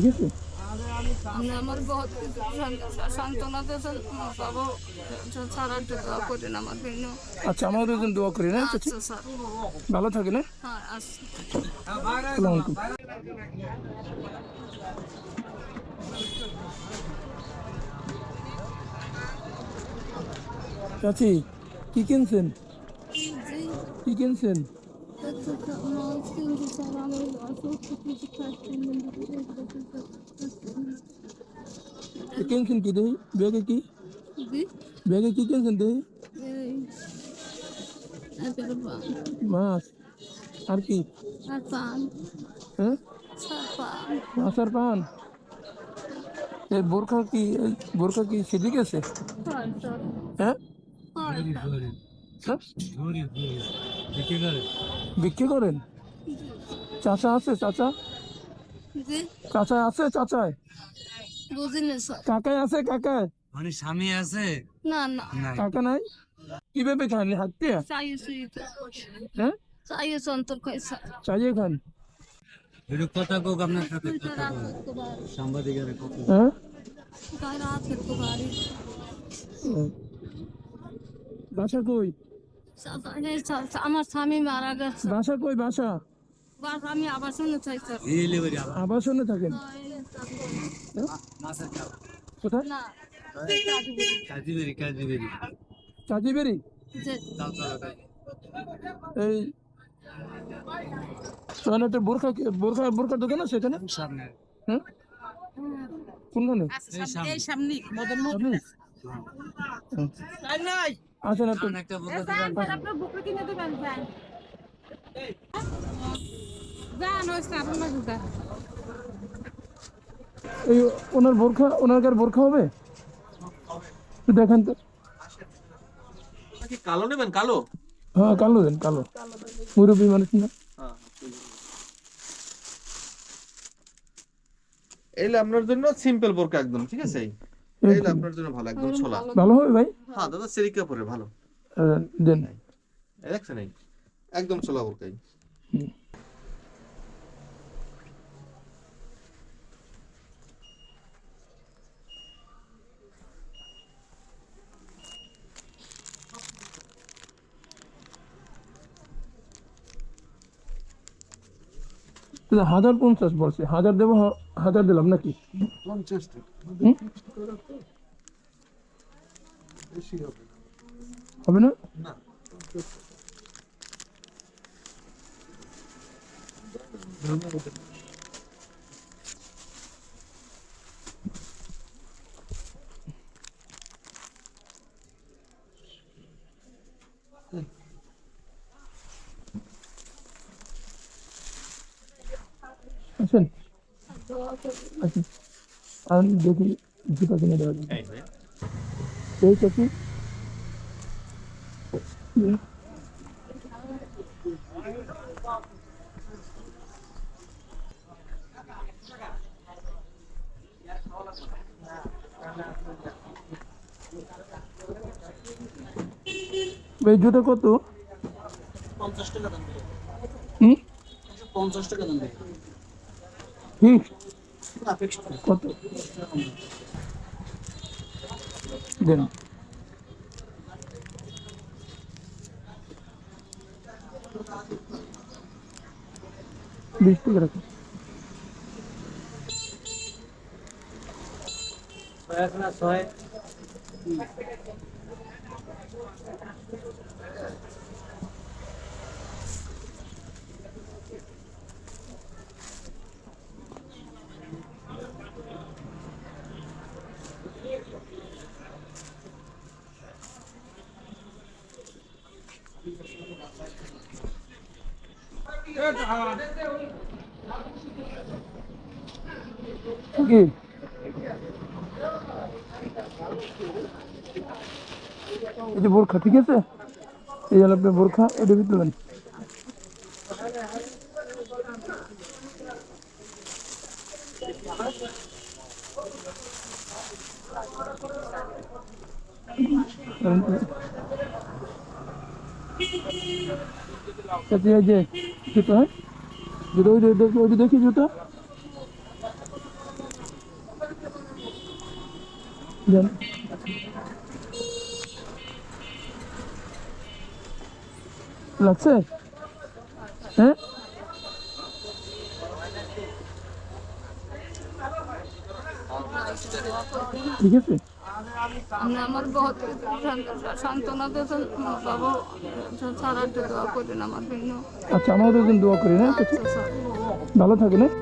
ঠিক আছে আমার বহুত শান্ত- সান্ত্বনা দিয়েছেন। আমার বাবা সারা একটু দোয়া করেন আমার জন্য। আচ্ছা আমাদের জন্য দোয়া করি না আচ্ছা ভালো থাকে না হ্যাঁ আসসালামু আলাইকুম। চাচি কি কিনছেন? কি কিনছেন? আচ্ছা আমার কিন্তু স্যার আমার অসুখ কিছু খাচ্ছেন কি কিনছেন কি দেহি ব্যাগে কি জি ব্যাগে কি কিনছেন দেহি এই আপেল পান মাছ আর কি আর পান বিক্রি করেন? চাচা আছে চাচা? জি। চাচা আছে চাচায় কাকায় আছে কাকায় মানে স্বামী আছে? না না। নাই। কাকা নাই? কীভাবে খান হাত দিয়ে হ্যাঁ? চাইয়ে খান। একটু কথা কোক আপনার সাথে কথা সাংবাদিকের কথা হ্যাঁ? রাত বাসা কই? আমার স্বামী মারা গেছে। বাসা কই বাসা? বাস আমি আবার শুনে স্যার এই লেবারি আবার আবাসনে থাকেন কোথায় এই একটা বোরখা কি- বোরখা বোরখার দোকান আছে এখানে? সামনে। হ্যাঁ? কোনখানে? সামনে আপনি দেখেন তো কালো নেবেন কালো হ্যাঁ কালো দেন কালো মুরব্বী মানুষ না এইলে আপনার জন্য সিম্পল বোরকা একদম, ঠিক আছে? এইলে আপনার জন্য ভালো একদম ছোলা। ভালো। হবে ভাই? হ্যাঁ দাদা সেরি কাপড়ে ভালো। দেন। এই দেখছেন এই? একদম ছোলা বোরকাই। তাহলে হাজার পঞ্চাশ বলছে হাজার দেবো হাজার দিলাম নাকি? হবে হবে না? না। আসেন। আসেন। আর দেখি জুতা কিনে দেওয়া যাবে। এই চাচি। এই জুতো কত? পঞ্চাশ টাকা দাম হুম? পঞ্চাশ টাকা দাম দেবে ঠিক না ফিক্সড কত দেন বিশ টাকা রাখুন ছয় কি এই যে বোরখা ঠিক আছে? এই হলো আপনার বোরখা এটা ভিতরে দেন। আচ্ছা, कहती है जे जूता है? जूता उधर देख उधर देखिए जूता। जन। लग हैं? ठीक है फिर। আমার বহুত সান- সান্ত্বনা দেন বাবা সারা দোয়া করেন আমার জন্য। আচ্ছা আমাদের জন্য দোয়া করি না আচ্ছা ভালো থাকেন হ্যাঁ?